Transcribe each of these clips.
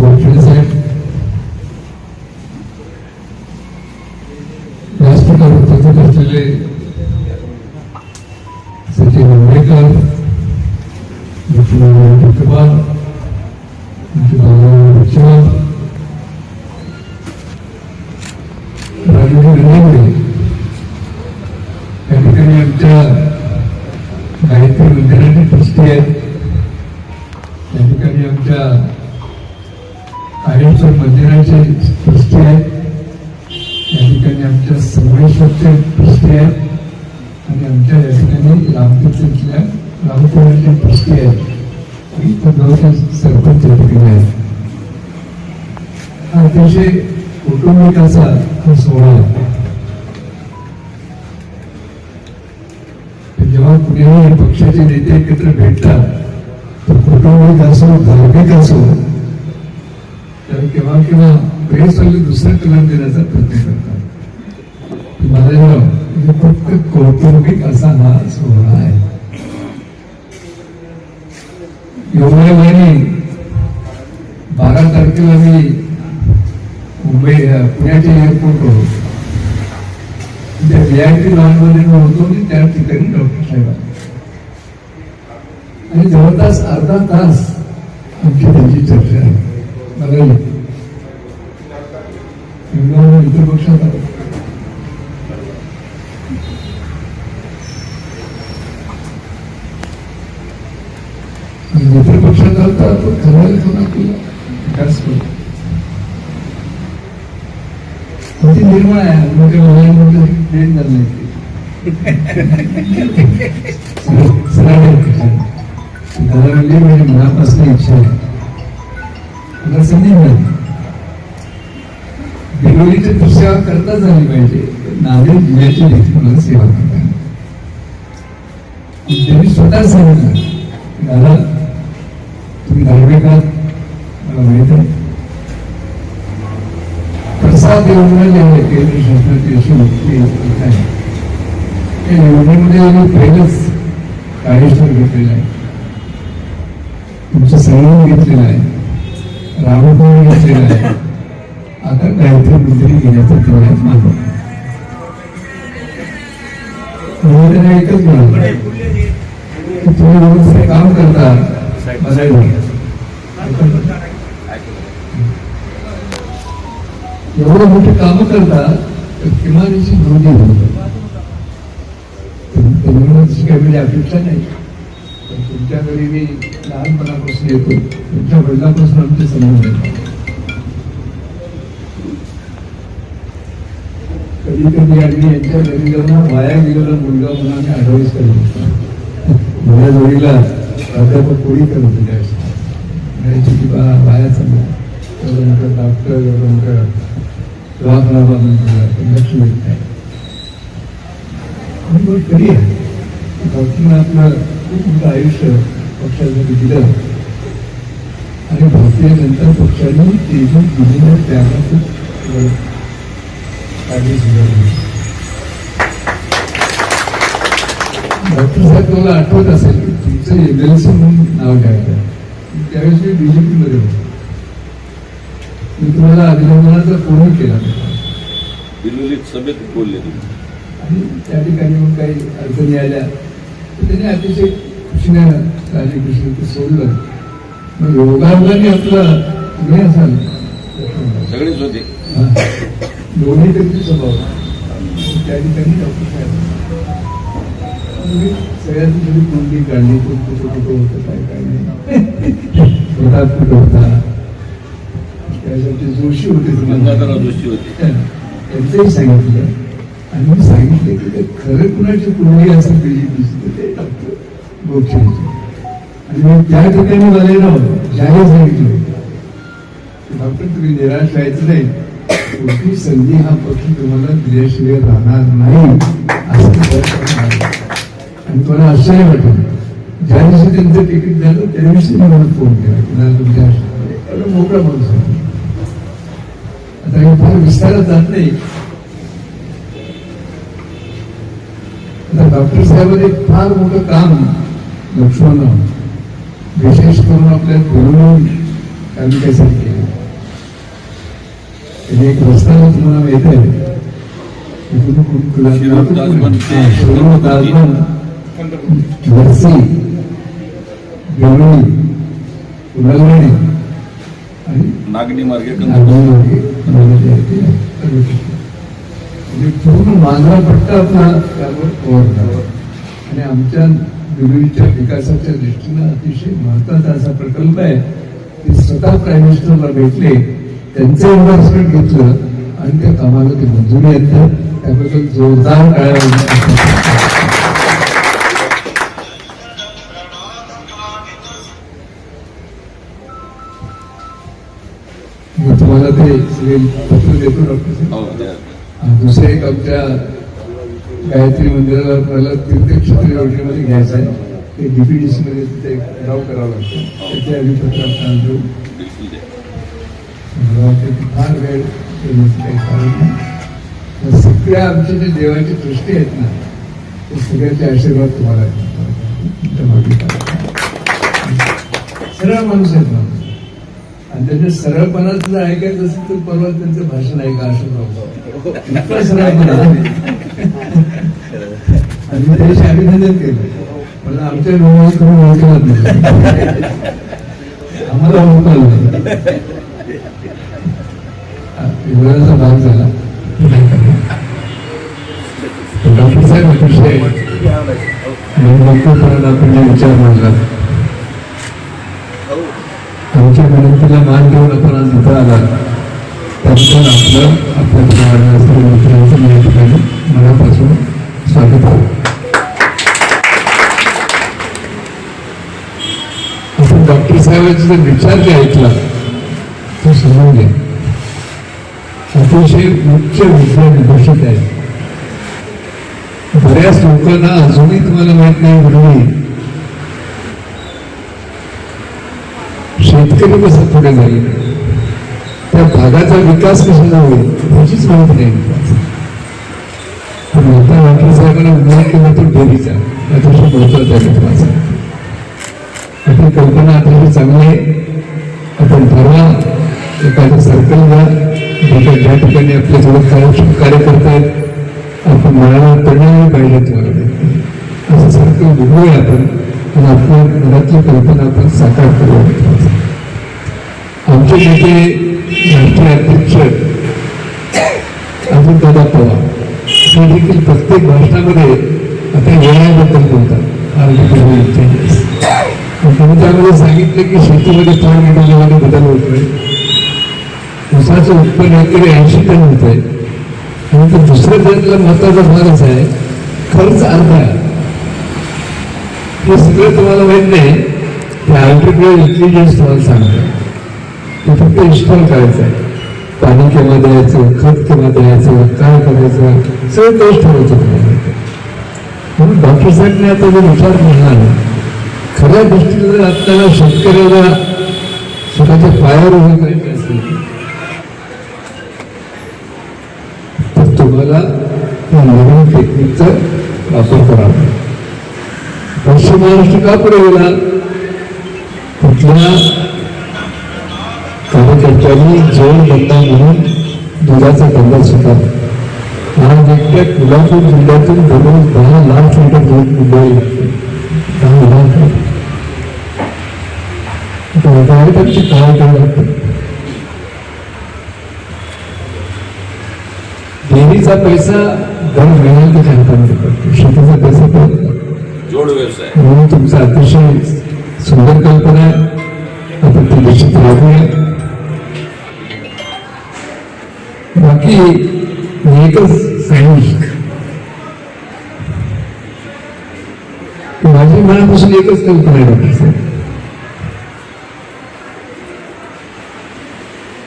Doctor रामपुराचे trustee आहेत. इथं गावचे सरपंच ठिकाणी आहेत. हा अतिशय कौटुंबिक असा हा सोहळा जेव्हा कुणीही पक्षाचे नेते एकत्र भेटतात तर कौटुंबिक असो धार्मिक असो तर केव्हा केव्हा प्रेसवाले दुसरं कलर देण्याचा प्रयत्न करतात. मला फक्त कौटुंबिक असा हा सोहळा आहे योगायोगाने बारा तारखेला मी मुंबई पुण्याच्या एअरपोर्टवर होतो. त्या व्ही आय टी लॉनमध्ये मी होतो मी त्या ठिकाणी डॉक्टर साहेब आणि जवळपास अर्धा तास आमची त्यांची चर्चा आहे. मला मित्र पक्षात आलो. आणि मित्र पक्षात कोणा निर्मळ आहे. मोठे मोठे झालं म्हणजे माझ्या मनापासून इच्छा आहे. मला संधी मिळाली. सेवा करताच झाली पाहिजे. नांदेड जिल्ह्याची देखील मला सेवा करता त्यांनी स्वतः सांगितलं. दादा माहित आहे प्रसाद आहे केंद्र शासनाची अशी मोठी योजना आहे त्या योजनेमध्ये आम्ही पहिलंच कार्यस्थळ घेतलेलं आहे तुमचं संगम घेतलेलं आहे रामभवन घेतलेलं आहे आता गायत्री मंदिर घेण्याचा तेवढ्यात मागं त्यांना एकच म्हणाल तुम्ही काम करता बघायला एवढं मोठी कामं करता तर किमान याची नोंदी काही अपेक्षा नाही पण तुमच्या घरी मी लहानपणापासून येतो तुमच्या वडिलांपासून आमचे संबंध कधी कधी आम्ही यांच्या घरी जाऊन वाया गेलेला मुलगा म्हणून आम्ही ऍडवाईस करत. माझ्या जोडीला प्राध्यापक कोळीकर होते त्यावेळेस. म्हणायचे की बा वाया एवढं मोठं डॉक्टर एवढं मोठं दवाखाना लक्ष मिळत नाही आणि मग कधी डॉक्टरनं आपलं खूप मोठं आयुष्य पक्षासाठी दिलं. आणि भारतीय जनता पक्षाने तेजून दिलेल्या त्याला खूप काळजी सुधारली डॉक्टर साहेब तुम्हाला आठवत असेल तुमचं एमएलसी म्हणून नाव घ्यायचं. त्यावेळेस मी बीजेपी मध्ये होतो. मी तुम्हाला अभिनंदनाचा फोन केला. होता बिलोलीत सभेत बोलले आणि त्या ठिकाणी मग काही अडचणी आल्या. तर त्याने अतिशय खुशीने राजकृष्ण ते सोडलं. मग योगायोगाने आपलं तुम्ही असाल सगळेच होते. हा. दोन्ही त्यांची स्वभाव. त्या ठिकाणी डॉक्टर साहेब. मी सगळ्यांची थोडी कोंडी काढली कोण कुठं कुठं होतं काय काय नाही. स्वतः कुठं होता त्यासाठी जोशी होते गंगाधरराव जोशी होते. त्यांचंही सांगितलं. आणि मी सांगितलं की ते खरं कुणाची कुंडली असेल बीजेपीची ते डॉक्टर आणि मी त्या ठिकाणी मला ना जाहीर सांगितलं डॉक्टर तुम्ही निराश व्हायचं नाही. कोणती संधी हा पक्ष तुम्हाला दिल्याशिवाय राहणार नाही. असं आणि मला आश्चर्य वाटलं. ज्या दिवशी त्यांचं तिकीट झालं त्या दिवशी मी मला फोन केला. की दादा तुमच्या एवढं मोकळा माणूस आता मी फार विस्तारात जात नाही. आता डॉक्टर साहेबांनी फार मोठं काम लक्ष्मण विशेष करून आपल्या फिरून तालुक्यासाठी केलं? त्यांनी एक रस्ता तुम्हाला माहीत आहे नरसी देवळी उलगणे आणि नागणी मार्गे कंद- नागपूरमध्ये बनवलेली आहे ती. तालुक्यात. पूर्ण मांजरा पट्टा आपला त्यावर कव्हर झाला. आणि आमच्या बिलोलीच्या विकासाच्या दृष्टीनं अतिशय महत्त्वाचा असा प्रकल्प आहे. ते स्वतः प्राईम मिनिस्टरला भेटले त्यांचं एन्डॉर्समेंट घेतलं आणि त्या कामाला ते मंजुरी येतात त्याबद्दल जोरदार टाळ्या पत्र देतो डॉक्टर साहेब हो दुसरं एक आमच्या गायत्री मंदिराला आपल्याला तीर्थक्षेत्र योजनेमध्ये घ्यायचं आहे. ते डीपीडीसी मध्ये तिथे एक ठराव करावा लागतो. त्याचे देऊ. मला वाटतं की फार वेळ सगळ्या आमच्या जे देवाची दृष्टी आहेत ना ते सगळ्याचे आशीर्वाद तुम्हाला. सरळ माणूस आहेत माणूस आणि त्यांच्या सरळपणात जर ऐकायचं असेल तर परवा त्यांचं भाषण ऐका असं नव्हतं सरळपणा आणि मी त्याशी अभिनंदन केलं पण आमच्या लोकांना करून ओळखलं नाही. आम्हाला ओळखलं नाही. वेळाचा भाग झाला. डॉक्टर साहेब अतिशय डॉक्टर साहेब आपण जे विचार मांडला. आमच्या मान देऊन आपण आज इथं आला त्याबद्दल आपलं आपल्या परिवाराला सर्व मित्रांचं या ठिकाणी मनापासून स्वागत आहे. आपण डॉक्टर साहेबांचा जर विचार जे ऐकला तो समजून घ्या. अतिशय उच्च विद्या विभूषित आहे. बऱ्याच लोकांना अजूनही तुम्हाला माहीत नाही म्हणून शेतकरी कसं पुढे जाईल त्या भागाचा विकास कशाला होईल ह्याचीच माहिती नाही. विकास पण आता डॉक्टर साहेबांना उल्लेख केला तो डेअरीचा अतिशय महत्त्वाचा आहे आपली कल्पना अतिशय चांगली आहे. आपण ठरवा एखाद्या सर्कलला ज्या ठिकाणी आपले थोडं कार्यक्षम कार्य करतायत आपण मनाला परिणाम पाहिजे तुम्हाला असं सर्कल बघूया आपण आणि आपल्या मनातली कल्पना आपण साकार करूया. आमचे नेते राष्ट्रीय अध्यक्ष अजित दादा पवार. ते देखील प्रत्येक भाषणामध्ये आता वेळाबद्दल बोलतात. तुम्ही त्यामध्ये सांगितलं की शेतीमध्ये फार मोठ्या प्रमाणे बदल होतोय. ऊसाचं उत्पन्न एकरी ऐंशी टन होत आहे आणि तो दुसरं त्यातला महत्त्वाचा भाग असा आहे खर्च अर्धा आहे. हे सगळं तुम्हाला माहीत नाही. ते आर्टिफिशियल इंटेलिजन्स तुम्हाला सांगतं ते फक्त इन्स्टॉल करायचं आहे पाणी केव्हा द्यायचं खत केव्हा द्यायचं काय करायचं सगळं तेच ठरवायचं म्हणून डॉक्टर साहेबने आता जर विचार मांडला खऱ्या दृष्टीने जर आपल्याला शेतकऱ्याला स्वतःच्या पायावर उभं करायचं असेल तर तुम्हाला त्या नवीन टेक्निकचा वापर करावा. पश्चिम महाराष्ट्र का पुढे गेला? कुठल्या कार्यकर्त्यांनी जेवण बंदा म्हणून दुधाचा धंदा स्वीकारला एकट्या कोल्हापूर जिल्ह्यातून दररोज दहा लाख लिटर दूध मुंबई दहा लाख त्यांची काय करावं डेअरीचा पैसा दर महिन्याला हातामध्ये पडतो शेतीचा पैसा जोड व्यवसाय। म्हणून तुमचं अतिशय सुंदर कल्पना आहे आपण ती निश्चित राबूया बाकी मी एकच सांगेन की माझी मनापासून एकच कल्पना आहे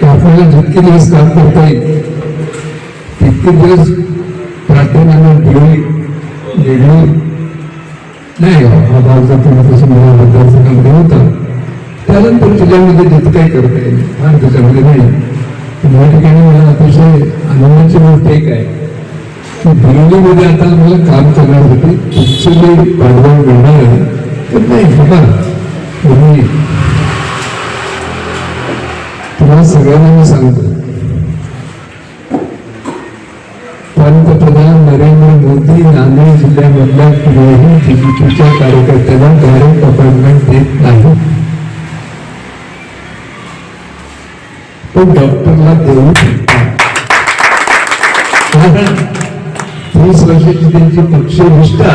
की आपल्याला जितके दिवस काम करता येईल तितके दिवस नाही, हा बद्दलचं काम केलं होतं। त्यानंतर तुझ्यामध्ये पण या ठिकाणी मला अतिशय आनंदाची गोष्ट एक आहे. दिल्लीमध्ये आता मला काम करण्यासाठी तुमचं जे भांडवल मिळणार आहे तर नाही बघा तुम्ही तुम्हाला सगळ्यांना मी सांगतो. पंतप्रधान नरेंद्र मोदी नांदेड जिल्ह्यामधल्या कुठल्याही बीजेपीच्या कार्यकर्त्यांना डायरेक्ट अपॉइंटमेंट देत नाही तो डॉक्टरला देऊ शकतात कारण तीस वर्षाची त्यांची पक्षनिष्ठा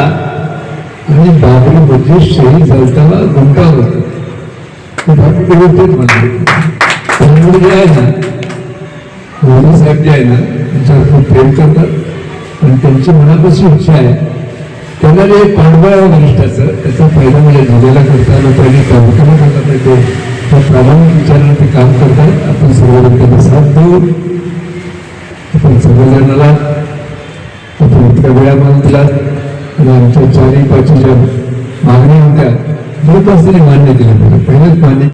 आणि बाबरी म्हणजे शहीद झालताना गुंतावत त्यामुळे जे आहे ना मोदी जे आहे ना त्यांच्यावर प्रेम करतात. आणि त्यांची मनापासून इच्छा आहे. त्यांना जे वरिष्ठाचं त्याचा फायदा म्हणजे झालेला करताना पहिले कार्यक्रम करतात ते त्या प्रामाणिक विचारानं ते काम करतात आपण सर्वजण त्यांना साथ देऊ? आपण सर्वजणाला आपण इतक्या वेळा मान दिला आणि आमच्या चारही पाचच्या मागण्या होत्या. जोपासने त्यांनी मान्य केल्या पहिलेच मान्य